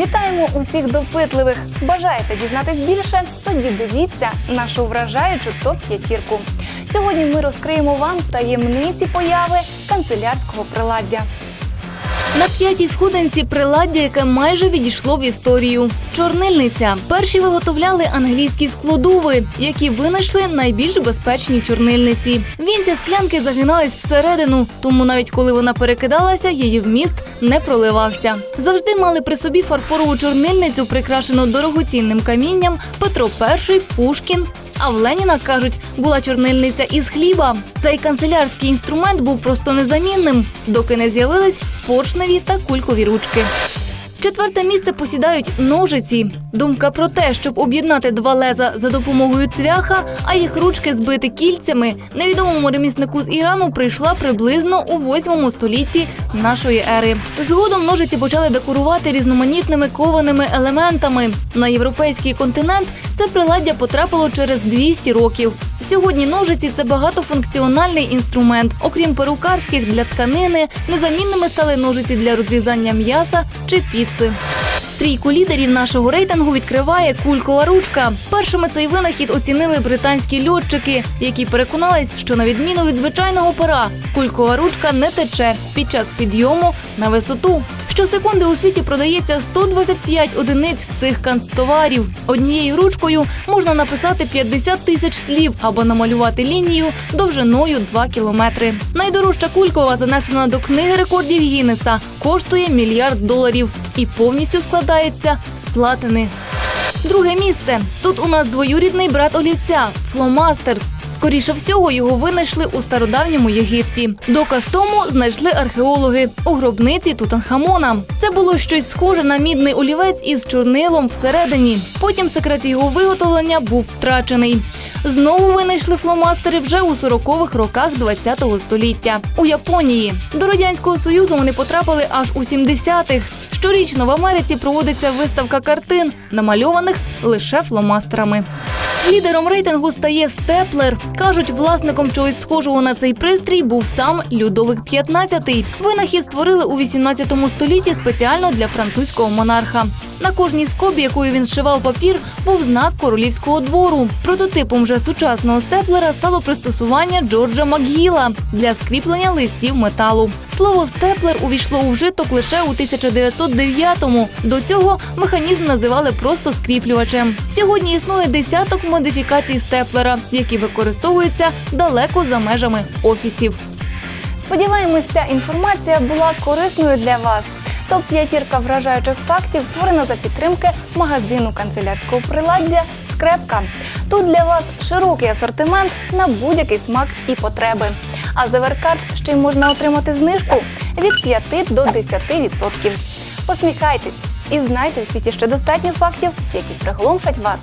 Вітаємо усіх допитливих! Бажаєте дізнатись більше? Тоді дивіться нашу вражаючу топ-п'ятірку. Сьогодні ми розкриємо вам таємниці появи канцелярського приладдя. На п'ятій сходинці приладдя, яке майже відійшло в історію. Чорнильниця. Перші виготовляли англійські складуви, які винайшли найбільш безпечні чорнильниці. Вінця склянки загинались всередину, тому навіть коли вона перекидалася, її вміст не проливався. Завжди мали при собі фарфорову чорнильницю, прикрашену дорогоцінним камінням Петро І, Пушкін. А в Леніна кажуть, була чорнильниця із хліба. Цей канцелярський інструмент був просто незамінним, доки не з'явились поршневі та кулькові ручки. Четверте місце посідають ножиці. Думка про те, щоб об'єднати два леза за допомогою цвяха, а їх ручки збити кільцями, невідомому реміснику з Ірану прийшла приблизно у 8 столітті нашої ери. Згодом ножиці почали декорувати різноманітними кованими елементами. На європейський континент це приладдя потрапило через 200 років. Сьогодні ножиці це багатофункціональний інструмент. Окрім перукарських для тканини, незамінними стали ножиці для розрізання м'яса чи піци. Трійку лідерів нашого рейтингу відкриває кулькова ручка. Першими цей винахід оцінили британські льотчики, які переконались, що на відміну від звичайного пера, кулькова ручка не тече під час підйому на висоту. Щосекунди у світі продається 125 одиниць цих канцтоварів. Однією ручкою можна написати 50 тисяч слів або намалювати лінію довжиною 2 кілометри. Найдорожча кулькова, занесена до книги рекордів Гіннеса, коштує мільярд доларів і повністю складається з платини. Друге місце. Тут у нас двоюрідний брат олівця фломастер. Скоріше всього, його винайшли у стародавньому Єгипті. Доказ тому знайшли археологи у гробниці Тутанхамона. Це було щось схоже на мідний олівець із чорнилом всередині. Потім секрет його виготовлення був втрачений. Знову винайшли фломастери вже у 40-х роках ХХ століття у Японії. До радянського союзу вони потрапили аж у 70-х. Щорічно в Америці проводиться виставка картин, намальованих лише фломастерами. Лідером рейтингу стає степлер. Кажуть, власником чогось схожого на цей пристрій був сам Людовик XV. Винахід створили у 18 столітті спеціально для французького монарха. На кожній скобі, якою він зшивав папір, був знак королівського двору. Прототипом вже сучасного степлера стало пристосування Джорджа Макгіла для скріплення листів металу. Слово степлер увійшло у вжиток лише у 1909-му. До цього механізм називали просто скріплювачем. Сьогодні існує десяток модифікацій степлера, які використовуються далеко за межами офісів. Сподіваємось, ця інформація була корисною для вас. Топ п'ятірка вражаючих фактів створена за підтримки магазину канцелярського приладдя Скрепка. Тут для вас широкий асортимент на будь-який смак і потреби. А за Веркарт ще й можна отримати знижку від 5 до 10%. Посміхайтесь і знайте в світі ще достатньо фактів, які приголомшать вас.